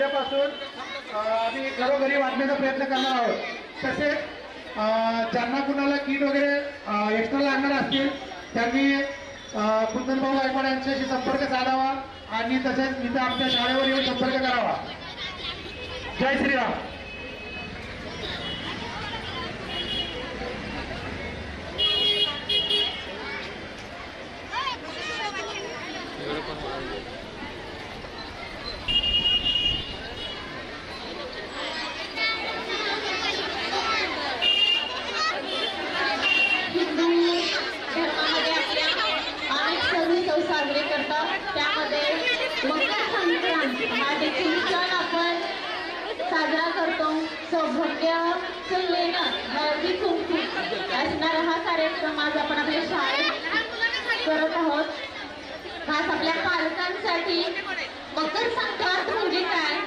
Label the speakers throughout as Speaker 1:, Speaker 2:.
Speaker 1: उद्यापासून आम्ही घरोघरी वाटण्याचा प्रयत्न करणार आहोत. तसेच ज्यांना कुणाला किट वगैरे एक्स्ट्रा लागणार असतील त्यांनी कुंदनभाऊ गायकवाड यांच्याशी संपर्क साधावा आणि तसेच इथं आमच्या शाळेवर येऊन संपर्क करावा. जय श्रीराम.
Speaker 2: हिंदू धर्मामध्ये आपल्या अनेक सण उत्सव साजरे करतात त्यामध्ये मकर संक्रांत हा देखील सण आपण साजरा करतो सौभाग्य लेणं हळदी कुंकू असणारा हा कार्यक्रम आज आपण आपल्या शाळेत करत आहोत. खास आपल्या पालकांसाठी मकर संक्रांत म्हणजे काय?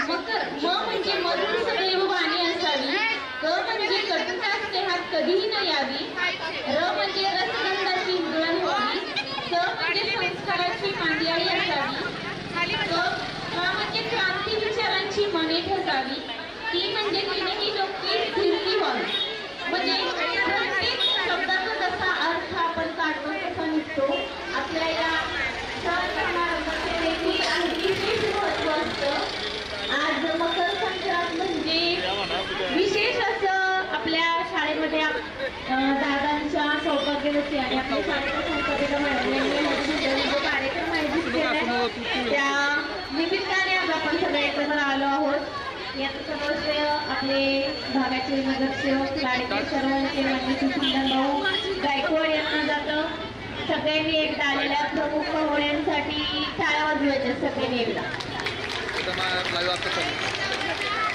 Speaker 2: मकर म म्हणजे मधुर सदैव वाणी असावी क म्हणजे कटुता स्नेहात कधीही न यावी र म्हणजे रसगंधाची उधळण होवी स म्हणजे संस्काराची मांदियाळी असावी क क म्हणजे क्रांती विचारांची मने ठसावी ती म्हणजे तिनेही लोकी फिरती म्हणजे प्रत्येक शब्दाचा जसा अर्थ आपण काढतो तसा निघतो. आपल्या या सण समारंभाचे देखील आणखी विशेष महत्त्व असतं. आज मकर संक्रांत म्हणजे विशेष असं आपल्या शाळेमध्ये दादांच्या सौभाग्यवती आणि आपल्या शाळेच्या संस्थेला मिळालेले याचं सर्व श्रेय आपले भागाचे नगरसेवक लाडके सर्वांचे मान्य भाऊ गायकवाड यांना जातं. सगळ्यांनी एकदा आलेल्या प्रमुख पाहुण्यांसाठी टाळ्या वाजवायच्या सगळ्यांनी एकदा.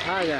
Speaker 3: हा या.